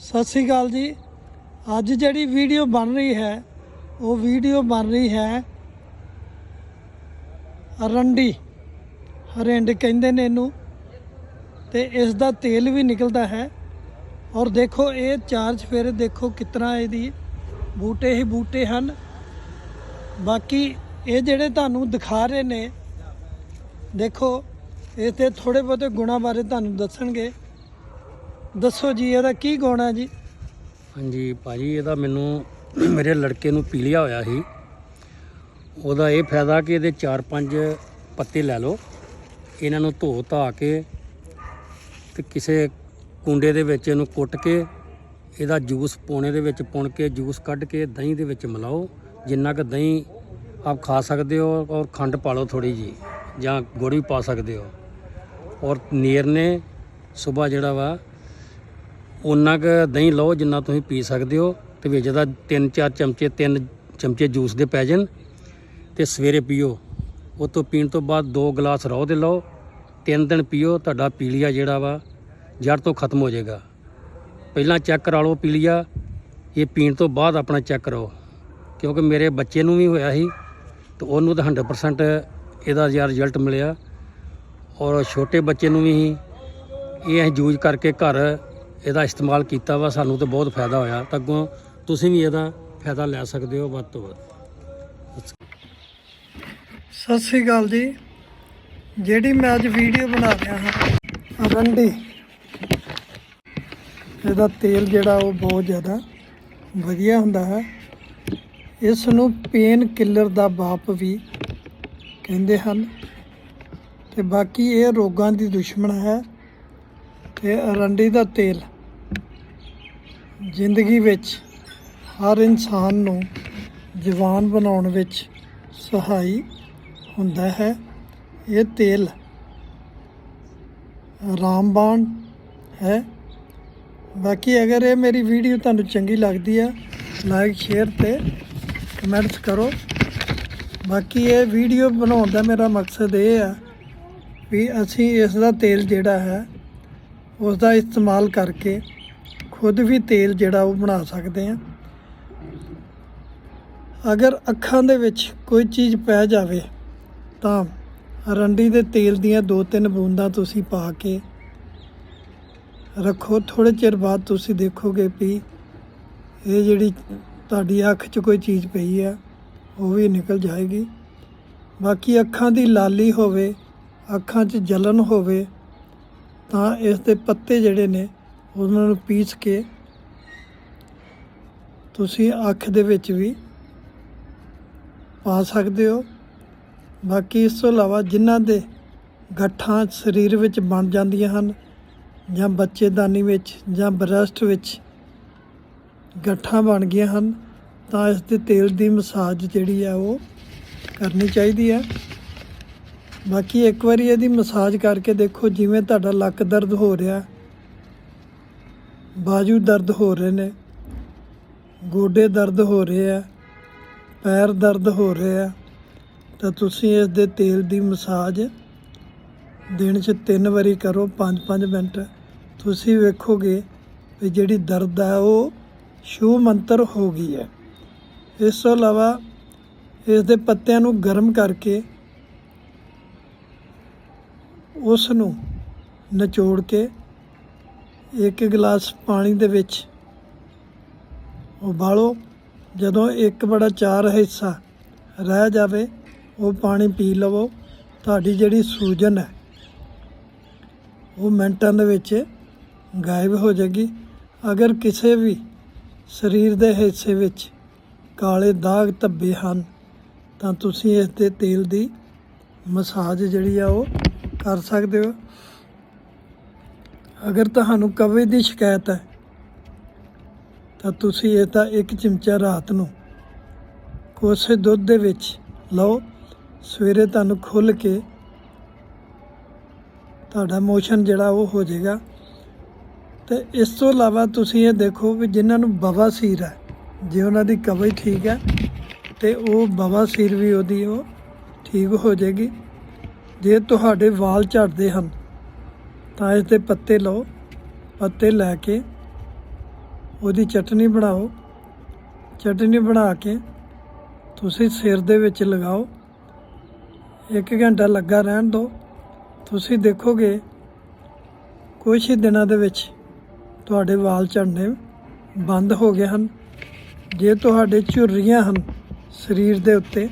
ਸਤਿ ਸ੍ਰੀ ਅਕਾਲ ਜੀ। ਅੱਜ ਜਿਹੜੀ ਵੀਡੀਓ ਬਣ ਰਹੀ ਹੈ, ਉਹ ਵੀਡੀਓ ਬਣ ਰਹੀ ਹੈ ਅਰੰਡੀ ਹਰਿੰਡ ਕਹਿੰਦੇ ਨੇ ਇਹਨੂੰ। ਤੇ ਇਸ ਦਾ ਤੇਲ ਵੀ ਨਿਕਲਦਾ ਹੈ। ਔਰ ਦੇਖੋ, ਇਹ ਚਾਰ ਚਫੇਰੇ ਦੇਖੋ ਕਿਤਨਾ ਇਹਦੀ ਬੂਟੇ ਹੀ ਬੂਟੇ ਹਨ। ਬਾਕੀ ਇਹ ਜਿਹੜੇ ਤੁਹਾਨੂੰ ਦਿਖਾ ਰਹੇ ਨੇ, ਦੇਖੋ, ਇਹ ਤੇ ਥੋੜੇ ਬਹੁਤੇ ਗੁਣਾ ਬਾਰੇ ਤੁਹਾਨੂੰ ਦੱਸਣਗੇ। ਦੱਸੋ ਜੀ, ਇਹਦਾ ਕੀ ਗੁਣ ਹੈ ਜੀ? ਹਾਂਜੀ ਭਾਜੀ, ਇਹਦਾ ਮੈਨੂੰ ਮੇਰੇ ਲੜਕੇ ਨੂੰ ਪੀਲੀਆ ਹੋਇਆ ਸੀ। ਉਹਦਾ ਇਹ ਫਾਇਦਾ ਕਿ ਇਹਦੇ 4-5 ਪੱਤੇ ਲੈ ਲਓ। ਇਹਨਾਂ ਨੂੰ ਧੋ ਧਾ ਕੇ ਤੇ ਕਿਸੇ ਕੁੰਡੇ ਦੇ ਵਿੱਚ ਇਹਨੂੰ ਕੁੱਟ ਕੇ, ਇਹਦਾ ਜੂਸ ਪੋਣੇ ਦੇ ਵਿੱਚ ਪੁਣ ਕੇ, ਜੂਸ ਕੱਢ ਕੇ ਦਹੀਂ ਦੇ ਵਿੱਚ ਮਿਲਾਓ। ਜਿੰਨਾ ਕੁ ਦਹੀਂ ਆਪ ਖਾ ਸਕਦੇ ਹੋ ਔਰ ਖੰਡ ਪਾ ਲਓ ਥੋੜੀ ਜੀ ਜਾਂ ਗੁੜ ਵੀ ਪਾ ਸਕਦੇ ਹੋ। ਔਰ ਨੀਰ ਨੇ ਸਵੇਰ ਜਿਹੜਾ ਵਾ ਉਨਾ ਕੁ ਦਹੀਂ ਲਓ ਜਿੰਨਾ ਤੁਸੀਂ ਪੀ ਸਕਦੇ ਹੋ ਤੇ ਵਿੱਚ ਦਾ 3-4 ਚਮਚੇ 3 ਚਮਚੇ ਜੂਸ ਦੇ ਪੈ ਜਾਣ ਤੇ ਸਵੇਰੇ ਪੀਓ। ਉਹ ਤੋਂ ਪੀਣ ਤੋਂ ਬਾਅਦ 2 ਗਲਾਸ ਰੋਹ ਦੇ ਲਓ, ਤਿੰਨ ਦਿਨ ਪੀਓ, ਤੁਹਾਡਾ ਪੀਲੀਆ ਜਿਹੜਾ ਵਾ, ਜੜ ਤੋਂ ਖਤਮ ਹੋ ਜਾਏਗਾ। ਪਹਿਲਾਂ ਚੈੱਕ ਕਰਾ ਲਓ ਪੀਲੀਆ, ਇਹ ਪੀਣ ਤੋਂ ਬਾਅਦ ਆਪਣਾ ਚੈੱਕ ਕਰੋ, ਕਿਉਂਕਿ ਮੇਰੇ ਬੱਚੇ ਨੂੰ ਵੀ ਹੋਇਆ ਸੀ ਤੇ ਉਹਨੂੰ ਤਾਂ 100% ਇਹਦਾ ਯਾਰ ਰਿਜ਼ਲਟ ਮਿਲਿਆ। ਔਰ ਛੋਟੇ ਬੱਚੇ ਨੂੰ ਵੀ ਸੀ ਇਹ ਅਸੀਂ ਯੂਜ਼ ਕਰਕੇ ਘਰ ਇਹਦਾ ਇਸਤੇਮਾਲ ਕੀਤਾ ਵਾ, ਸਾਨੂੰ ਤਾਂ ਬਹੁਤ ਫਾਇਦਾ ਹੋਇਆ। ਤਾਂ ਅੱਗੋਂ ਤੁਸੀਂ ਵੀ ਇਹਦਾ ਫਾਇਦਾ ਲੈ ਸਕਦੇ ਹੋ ਵੱਧ ਤੋਂ ਵੱਧ। ਸਤਿ ਸ੍ਰੀ ਅਕਾਲ ਜੀ। ਜਿਹੜੀ ਮੈਂ ਅੱਜ ਵੀਡੀਓ ਬਣਾ ਰਿਹਾ ਹਾਂ ਅਰੰਡੀ ਇਹਦਾ ਤੇਲ ਜਿਹੜਾ ਉਹ ਬਹੁਤ ਜ਼ਿਆਦਾ ਵਧੀਆ ਹੁੰਦਾ ਹੈ। ਇਸ ਨੂੰ ਪੇਨ ਕਿਲਰ ਦਾ ਬਾਪ ਵੀ ਕਹਿੰਦੇ ਹਨ। ਤੇ ਬਾਕੀ ਇਹ ਰੋਗਾਂ ਦੀ ਦੁਸ਼ਮਣ ਹੈ। ਤੇ ਅਰੰਡੀ ਦਾ ਤੇਲ ਜ਼ਿੰਦਗੀ ਵਿੱਚ ਹਰ ਇਨਸਾਨ ਨੂੰ ਜਵਾਨ ਬਣਾਉਣ ਵਿੱਚ ਸਹਾਈ ਹੁੰਦਾ ਹੈ। ਇਹ ਤੇਲ ਰਾਮਬਾਣ ਹੈ। ਬਾਕੀ ਅਗਰ ਇਹ ਮੇਰੀ ਵੀਡੀਓ ਤੁਹਾਨੂੰ ਚੰਗੀ ਲੱਗਦੀ ਹੈ ਲਾਈਕ ਸ਼ੇਅਰ ਤੇ ਕਮੈਂਟਸ ਕਰੋ। ਬਾਕੀ ਇਹ ਵੀਡੀਓ ਬਣਾਉਣ ਦਾ ਮੇਰਾ ਮਕਸਦ ਇਹ ਆ ਵੀ ਅਸੀਂ ਇਸ ਦਾ ਤੇਲ ਜਿਹੜਾ ਹੈ ਉਸ ਦਾ ਇਸਤੇਮਾਲ ਕਰਕੇ ਖੁਦ ਵੀ ਤੇਲ ਜਿਹੜਾ ਉਹ ਬਣਾ ਸਕਦੇ ਹਾਂ। ਅਗਰ ਅੱਖਾਂ ਦੇ ਵਿੱਚ ਕੋਈ ਚੀਜ਼ ਪੈ ਜਾਵੇ, ਤਾਂ ਰੰਡੀ ਦੇ ਤੇਲ ਦੀਆਂ ਦੋ ਤਿੰਨ ਬੂੰਦਾਂ ਤੁਸੀਂ ਪਾ ਕੇ ਰੱਖੋ। ਥੋੜੇ ਚਿਰ ਬਾਅਦ ਤੁਸੀਂ ਦੇਖੋਗੇ ਵੀ ਇਹ ਜਿਹੜੀ ਤੁਹਾਡੀ ਅੱਖ 'ਚ ਕੋਈ ਚੀਜ਼ ਪਈ ਆ ਉਹ ਵੀ ਨਿਕਲ ਜਾਏਗੀ। ਬਾਕੀ ਅੱਖਾਂ ਦੀ ਲਾਲੀ ਹੋਵੇ, ਅੱਖਾਂ 'ਚ ਜਲਨ ਹੋਵੇ, ਤਾਂ ਇਸ ਦੇ ਪੱਤੇ ਜਿਹੜੇ ਨੇ ਉਹਨਾਂ ਨੂੰ ਪੀਸ ਕੇ ਤੁਸੀਂ ਅੱਖ ਦੇ ਵਿੱਚ ਵੀ ਪਾ ਸਕਦੇ ਹੋ। ਬਾਕੀ ਇਸ ਤੋਂ ਇਲਾਵਾ ਜਿਨ੍ਹਾਂ ਦੇ ਗੱਠਾਂ ਸਰੀਰ ਵਿੱਚ ਬਣ ਜਾਂਦੀਆਂ ਹਨ ਜਾਂ ਬੱਚੇਦਾਨੀ ਵਿੱਚ ਜਾਂ ਬ੍ਰੈਸਟ ਵਿੱਚ ਗੱਠਾਂ ਬਣ ਗਈਆਂ ਹਨ, ਤਾਂ ਇਸ ਦੇ ਤੇਲ ਦੀ ਮਸਾਜ ਜਿਹੜੀ ਆ ਉਹ ਕਰਨੀ ਚਾਹੀਦੀ ਹੈ ਬਾਕੀ ਇੱਕ ਵਾਰੀ ਇਹਦੀ ਮਸਾਜ ਕਰਕੇ ਦੇਖੋ, ਜਿਵੇਂ ਤੁਹਾਡਾ ਲੱਕ ਦਰਦ ਹੋ ਰਿਹਾ ਬਾਜੂ ਦਰਦ ਹੋ ਰਹੇ ਨੇ, ਗੋਡੇ ਦਰਦ ਹੋ ਰਹੇ ਆ, ਪੈਰ ਦਰਦ ਹੋ ਰਹੇ ਆ, ਤਾਂ ਤੁਸੀਂ ਇਸ ਦੇ ਤੇਲ ਦੀ ਮਸਾਜ ਦਿਨ 'ਚ ਤਿੰਨ ਵਾਰੀ ਕਰੋ 5-5 ਮਿੰਟ। ਤੁਸੀਂ ਵੇਖੋਗੇ ਵੀ ਜਿਹੜੀ ਦਰਦ ਹੈ ਉਹ ਸ਼ੂ ਮੰਤਰ ਹੋ ਗਈ ਹੈ। ਇਸ ਤੋਂ ਇਲਾਵਾ ਇਸ ਦੇ ਪੱਤਿਆਂ ਨੂੰ ਗਰਮ ਕਰਕੇ ਉਸ ਨੂੰ ਨਿਚੋੜ ਕੇ ਇੱਕ ਗਲਾਸ ਪਾਣੀ ਦੇ ਵਿੱਚ ਉਬਾਲੋ। ਜਦੋਂ ਇੱਕ ਬੜਾ ਚਾਰ ਹਿੱਸਾ ਰਹਿ ਜਾਵੇ, ਉਹ ਪਾਣੀ ਪੀ ਲਵੋ। ਤੁਹਾਡੀ ਜਿਹੜੀ ਸੂਜਨ ਹੈ, ਉਹ ਮਿੰਟਾਂ ਦੇ ਵਿੱਚ ਗਾਇਬ ਹੋ ਜਾਏਗੀ। ਅਗਰ ਕਿਸੇ ਵੀ ਸਰੀਰ ਦੇ ਹਿੱਸੇ ਵਿੱਚ ਕਾਲੇ ਦਾਗ ਧੱਬੇ ਹਨ, ਤਾਂ ਤੁਸੀਂ ਇਸ ਦੇ ਤੇਲ ਦੀ ਮਸਾਜ ਜਿਹੜੀ ਆ, ਉਹ ਕਰ ਸਕਦੇ ਹੋ। ਅਗਰ ਤੁਹਾਨੂੰ ਕਬਜ਼ ਦੀ ਸ਼ਿਕਾਇਤ ਹੈ, ਤਾਂ ਤੁਸੀਂ ਇਹ ਤਾਂ ਇੱਕ ਚਮਚਾ ਰਾਤ ਨੂੰ ਕੋਸੇ ਦੁੱਧ ਦੇ ਵਿੱਚ ਲਓ। ਸਵੇਰੇ ਤੁਹਾਨੂੰ ਖੁੱਲ ਕੇ ਤੁਹਾਡਾ ਮੋਸ਼ਨ ਜਿਹੜਾ ਉਹ ਹੋ ਜਾਏਗਾ। ਤੇ ਇਸ ਤੋਂ ਇਲਾਵਾ ਤੁਸੀਂ ਇਹ ਦੇਖੋ ਵੀ ਜਿਨ੍ਹਾਂ ਨੂੰ ਬਵਾਸੀਰ ਹੈ, ਜੇ ਉਹਨਾਂ ਦੀ ਕਬਜ਼ ਠੀਕ ਹੈ, ਤੇ ਉਹ ਬਵਾਸੀਰ ਵੀ ਉਹਦੀ ਉਹ ਠੀਕ ਹੋ ਜਾਏਗੀ। ਜੇ ਤੁਹਾਡੇ ਵਾਲ ਝੜਦੇ ਹਨ ਤਾਂ ਇਸ ਦੇ ਪੱਤੇ ਲਓ, ਪੱਤੇ ਲੈ ਕੇ ਉਹਦੀ ਚਟਨੀ ਬਣਾਓ। ਚਟਨੀ ਬਣਾ ਕੇ ਤੁਸੀਂ ਸਿਰ ਦੇ ਵਿੱਚ ਲਗਾਓ। ਇੱਕ ਘੰਟਾ ਲੱਗਾ ਰਹਿਣ ਦਿਓ। ਤੁਸੀਂ ਦੇਖੋਗੇ ਕੁਝ ਹੀ ਦਿਨਾਂ ਦੇ ਵਿੱਚ ਤੁਹਾਡੇ ਵਾਲ ਝੜਨੇ ਬੰਦ ਹੋ ਗਏ ਹਨ। ਜੇ ਤੁਹਾਡੇ ਝੁਰਰੀਆਂ ਹਨ ਸਰੀਰ ਦੇ ਉੱਤੇ,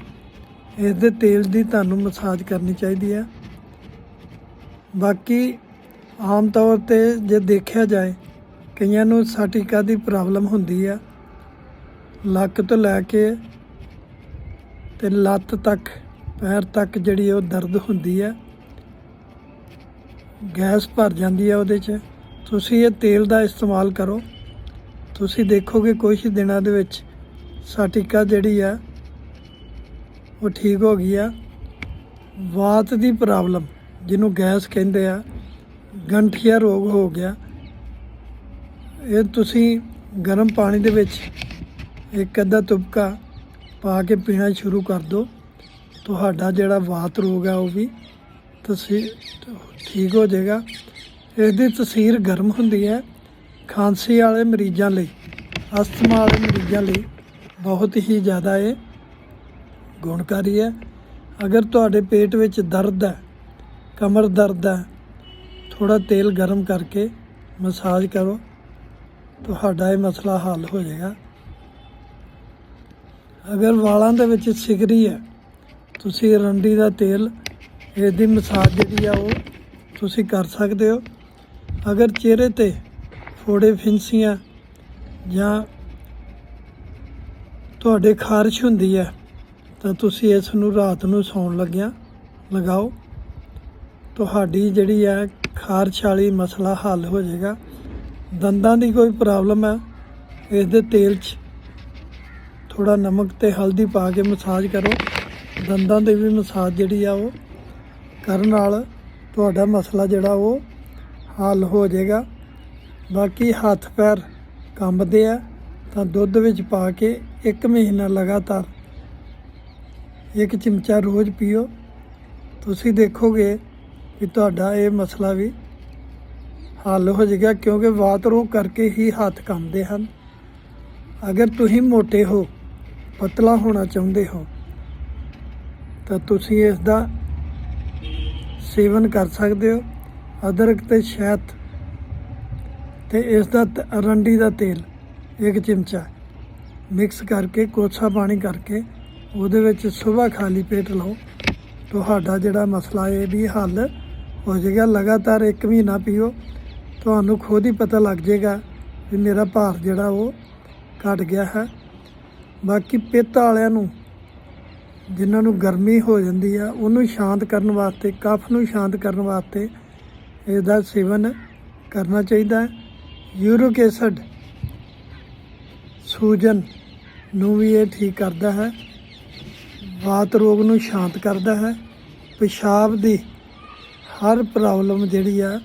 ਇਸ ਦੇ ਤੇਲ ਦੀ ਤੁਹਾਨੂੰ ਮਸਾਜ ਕਰਨੀ ਚਾਹੀਦੀ ਹੈ। ਬਾਕੀ ਆਮ ਤੌਰ ਤੇ ਜੇ ਦੇਖਿਆ ਜਾਏ, ਕਈਆਂ ਨੂੰ ਸਾਟਿਕਾ ਦੀ ਪ੍ਰੋਬਲਮ ਹੁੰਦੀ ਆ। ਲੱਕ ਤੋਂ ਲੈ ਕੇ ਤੇ ਲੱਤ ਤੱਕ, ਪੈਰ ਤੱਕ ਜਿਹੜੀ ਉਹ ਦਰਦ ਹੁੰਦੀ ਹੈ ਗੈਸ ਭਰ ਜਾਂਦੀ ਹੈ ਉਹਦੇ 'ਚ। ਤੁਸੀਂ ਇਹ ਤੇਲ ਦਾ ਇਸਤੇਮਾਲ ਕਰੋ। ਤੁਸੀਂ ਦੇਖੋਗੇ ਕੁਝ ਹੀ ਦਿਨਾਂ ਦੇ ਵਿੱਚ ਸਾਟਿਕਾ ਜਿਹੜੀ ਆ, ਉਹ ਠੀਕ ਹੋ ਗਈ ਆ। ਵਾਤ ਦੀ ਪ੍ਰੋਬਲਮ, ਜਿਹਨੂੰ ਗੈਸ ਕਹਿੰਦੇ ਆ ਗੰਠੀਆ ਰੋਗ ਹੋ ਗਿਆ। ਇਹ ਤੁਸੀਂ ਗਰਮ ਪਾਣੀ ਦੇ ਵਿੱਚ ਇੱਕ ਅੱਧਾ ਤੁਪਕਾ ਪਾ ਕੇ ਪੀਣਾ ਸ਼ੁਰੂ ਕਰ ਦਿਓ। ਤੁਹਾਡਾ ਜਿਹੜਾ ਵਾਤ ਰੋਗ ਹੈ ਉਹ ਵੀ ਤੁਸੀਂ ਠੀਕ ਹੋ ਜਾਏਗਾ। ਇਸ ਦੀ ਤਸੀਰ ਗਰਮ ਹੁੰਦੀ ਹੈ। ਖਾਂਸੀ ਵਾਲੇ ਮਰੀਜ਼ਾਂ ਲਈ, ਅਸਥਮਾ ਵਾਲੇ ਮਰੀਜ਼ਾਂ ਲਈ ਬਹੁਤ ਹੀ ਜ਼ਿਆਦਾ ਇਹ ਗੁਣਕਾਰੀ ਹੈ। ਅਗਰ ਤੁਹਾਡੇ ਪੇਟ ਵਿੱਚ ਦਰਦ ਹੈ, ਕਮਰ ਦਰਦ ਹੈ ਥੋੜਾ ਤੇਲ ਗਰਮ ਕਰਕੇ ਮਸਾਜ ਕਰੋ। ਤੁਹਾਡਾ ਇਹ ਮਸਲਾ ਹੱਲ ਹੋ ਜਾਏਗਾ। ਅਗਰ ਵਾਲਾਂ ਦੇ ਵਿੱਚ ਸਿਗਰੀ ਹੈ, ਤੁਸੀਂ ਰੰਡੀ ਦਾ ਤੇਲ ਇਹਦੀ ਮਸਾਜ ਜਿਹੜੀ ਆ ਉਹ ਤੁਸੀਂ ਕਰ ਸਕਦੇ ਹੋ। ਅਗਰ ਚਿਹਰੇ ਤੇ ਫੋੜੇ ਫਿੰਸੀਆਂ ਜਾਂ ਤੁਹਾਡੇ ਖਾਰਸ਼ ਹੁੰਦੀ ਹੈ, ਤਾਂ ਤੁਸੀਂ ਇਸ ਨੂੰ ਰਾਤ ਨੂੰ ਸੌਣ ਲੱਗਿਆਂ ਲਗਾਓ। ਤੁਹਾਡੀ ਜਿਹੜੀ ਹੈ ਖਾਰਸ਼ ਵਾਲੀ ਮਸਲਾ ਹੱਲ ਹੋ ਜਾਏਗਾ। ਦੰਦਾਂ ਦੀ ਕੋਈ ਪ੍ਰੋਬਲਮ ਹੈ ਇਸ ਦੇ ਤੇਲ 'ਚ ਥੋੜਾ ਨਮਕ ਤੇ ਹਲਦੀ ਪਾ ਕੇ ਮਸਾਜ ਕਰੋ। ਦੰਦਾਂ ਦੇ ਵੀ ਮਸਾਜ ਜਿਹੜੀ ਆ ਉਹ ਕਰਨ ਨਾਲ ਤੁਹਾਡਾ ਮਸਲਾ ਜਿਹੜਾ ਉਹ ਹੱਲ ਹੋ ਜਾਏਗਾ। ਬਾਕੀ ਹੱਥ ਪੈਰ ਕੰਬਦੇ ਆ, ਤਾਂ ਦੁੱਧ ਵਿੱਚ ਪਾ ਕੇ ਇੱਕ ਮਹੀਨਾ ਲਗਾਤਾਰ ਇੱਕ ਚਮਚਾ ਰੋਜ਼ ਪੀਓ। ਤੁਸੀਂ ਦੇਖੋਗੇ ਕਿ ਤੁਹਾਡਾ ਇਹ ਮਸਲਾ ਵੀ ਹੱਲ ਹੋ ਜਾਏਗਾ, ਕਿਉਂਕਿ ਵਾਤ ਕਰਕੇ ਹੀ ਹੱਥ ਕੰਮਦੇ ਹਨ। ਅਗਰ ਤੁਸੀਂ ਮੋਟੇ ਹੋ, ਪਤਲਾ ਹੋਣਾ ਚਾਹੁੰਦੇ ਹੋ, ਤਾਂ ਤੁਸੀਂ ਇਸ ਦਾ ਸੇਵਨ ਕਰ ਸਕਦੇ ਹੋ। ਅਦਰਕ ਤੇ ਸ਼ਹਿਦ ਤੇ ਇਸ ਦਾ ਤ- ਦਾ ਤੇਲ, ਇੱਕ ਚਮਚਾ ਮਿਕਸ ਕਰਕੇ, ਕੋਸਾ ਪਾਣੀ ਕਰਕੇ, ਉਹਦੇ ਵਿੱਚ ਸਵੇਰ ਖਾਲੀ ਪੇਟ ਲਓ। ਤੁਹਾਡਾ ਜਿਹੜਾ ਮਸਲਾ ਇਹ ਵੀ ਹੱਲ ਹੋ ਜਾਏਗਾ ਲਗਾਤਾਰ ਇੱਕ ਮਹੀਨਾ ਪੀਓ, ਤੁਹਾਨੂੰ ਖੁਦ ਹੀ ਪਤਾ ਲੱਗ ਜਾਏਗਾ ਵੀ ਮੇਰਾ ਭਾਰ ਜਿਹੜਾ ਉਹ ਘਟ ਗਿਆ ਹੈ। ਬਾਕੀ ਪਿੱਤ ਵਾਲਿਆਂ ਨੂੰ, ਜਿਨ੍ਹਾਂ ਨੂੰ ਗਰਮੀ ਹੋ ਜਾਂਦੀ ਆ, ਉਹਨੂੰ ਸ਼ਾਂਤ ਕਰਨ ਵਾਸਤੇ, ਕਫ ਨੂੰ ਸ਼ਾਂਤ ਕਰਨ ਵਾਸਤੇ ਇਹਦਾ ਸੇਵਨ ਕਰਨਾ ਚਾਹੀਦਾ ਹੈ। ਯੂਰਿਕ ਐਸਿਡ ਸੂਜਨ ਨੂੰ ਵੀ ਇਹ ਠੀਕ ਕਰਦਾ ਹੈ। ਵਾਤ ਰੋਗ ਨੂੰ ਸ਼ਾਂਤ ਕਰਦਾ ਹੈ। ਪਿਸ਼ਾਬ ਦੀ ਹਰ ਪ੍ਰੋਬਲਮ ਜਿਹੜੀ ਆ,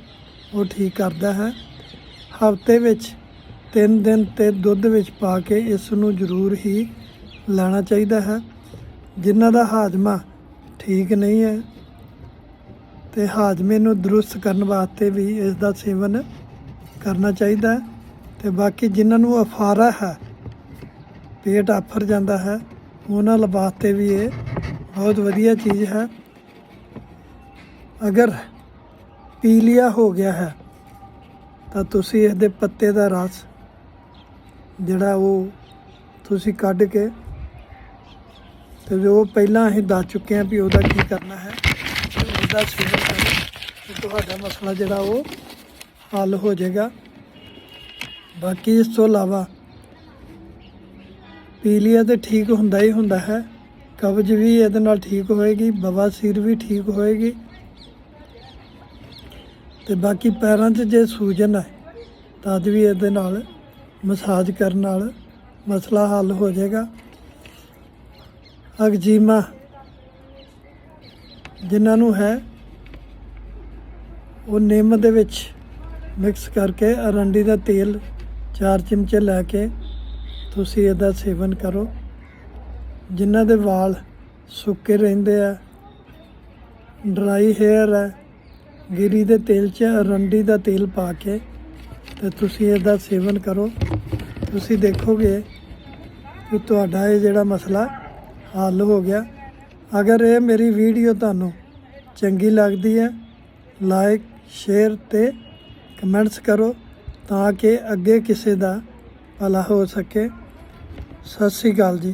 ਉਹ ਠੀਕ ਕਰਦਾ ਹੈ। ਹਫ਼ਤੇ ਵਿੱਚ ਤਿੰਨ ਦਿਨ ਤੇ ਦੁੱਧ ਵਿੱਚ ਪਾ ਕੇ ਇਸ ਨੂੰ ਜ਼ਰੂਰ ਹੀ ਲੈਣਾ ਚਾਹੀਦਾ ਹੈ। ਜਿਨ੍ਹਾਂ ਦਾ ਹਾਜ਼ਮਾ ਠੀਕ ਨਹੀਂ ਹੈ ਤੇ ਹਾਜ਼ਮੇ ਨੂੰ ਦਰੁਸਤ ਕਰਨ ਵਾਸਤੇ ਵੀ ਇਸ ਦਾ ਸੇਵਨ ਕਰਨਾ ਚਾਹੀਦਾ ਹੈ ਤੇ ਬਾਕੀ ਜਿਨ੍ਹਾਂ ਨੂੰ ਅਫਾਰਾ ਹੈ, ਪੇਟ ਆਫਰ ਜਾਂਦਾ ਹੈ, ਉਹਨਾਂ ਵਾਸਤੇ ਵੀ ਇਹ ਬਹੁਤ ਵਧੀਆ ਚੀਜ਼ ਹੈ। ਅਗਰ ਪੀਲੀਆ ਹੋ ਗਿਆ ਹੈ, ਤਾਂ ਤੁਸੀਂ ਇਸ ਦੇ ਪੱਤੇ ਦਾ ਰਸ ਜਿਹੜਾ ਉਹ ਤੁਸੀਂ ਕੱਢ ਕੇ ਤੇ ਜੋ ਪਹਿਲਾਂ ਅਸੀਂ ਦੱਸ ਚੁੱਕੇ ਹਾਂ ਵੀ ਉਹਦਾ ਕੀ ਕਰਨਾ ਹੈ, ਉਹਦਾ ਸੇਵਨ ਕਰੋ ਤੁਹਾਡਾ ਮਸਲਾ ਜਿਹੜਾ ਉਹ ਹੱਲ ਹੋ ਜਾਏਗਾ। ਬਾਕੀ ਇਸ ਤੋਂ ਇਲਾਵਾ ਪੀਲੀਆ ਤੇ ਠੀਕ ਹੁੰਦਾ ਹੀ ਹੁੰਦਾ ਹੈ, ਕਬਜ਼ ਵੀ ਇਹਦੇ ਨਾਲ ਠੀਕ ਹੋਏਗੀ, ਬਵਾਸੀਰ ਵੀ ਠੀਕ ਹੋਏਗੀ। ਤੇ ਬਾਕੀ ਪੈਰਾਂ 'ਚ ਜੇ ਸੂਜਨ ਹੈ ਤਦ ਵੀ ਇਹਦੇ ਨਾਲ ਮਸਾਜ ਕਰਨ ਨਾਲ ਮਸਲਾ ਹੱਲ ਹੋ ਜਾਏਗਾ। ਅਗਜੀਮਾ ਜਿਨ੍ਹਾਂ ਨੂੰ ਹੈ, ਉਹ ਨਿੰਮ ਦੇ ਵਿੱਚ ਮਿਕਸ ਕਰਕੇ ਅਰੰਡੀ ਦਾ ਤੇਲ 4 ਚਮਚੇ ਲੈ ਕੇ ਤੁਸੀਂ ਇਹਦਾ ਸੇਵਨ ਕਰੋ। ਜਿਨ੍ਹਾਂ ਦੇ ਵਾਲ ਸੁੱਕੇ ਰਹਿੰਦੇ ਆ, ਡਰਾਈ ਹੇਅਰ ਹੈ ਗਿਰੀ ਦੇ ਤੇਲ 'ਚ ਅਰੰਡੀ ਦਾ ਤੇਲ ਪਾ ਕੇ ਤੇ ਤੁਸੀਂ ਇਹਦਾ ਸੇਵਨ ਕਰੋ। ਤੁਸੀਂ ਦੇਖੋਗੇ ਕਿ ਤੁਹਾਡਾ ਇਹ ਜਿਹੜਾ ਮਸਲਾ ਹੱਲ ਹੋ ਗਿਆ। ਅਗਰ ਇਹ ਮੇਰੀ ਵੀਡੀਓ ਤੁਹਾਨੂੰ ਚੰਗੀ ਲੱਗਦੀ ਹੈ ਲਾਈਕ ਸ਼ੇਅਰ ਤੇ ਕਮੈਂਟਸ ਕਰੋ ਤਾਂ ਕਿ ਅੱਗੇ ਕਿਸੇ ਦਾ ਭਲਾ ਹੋ ਸਕੇ। ਸਤਿ ਸ੍ਰੀ ਅਕਾਲ ਜੀ।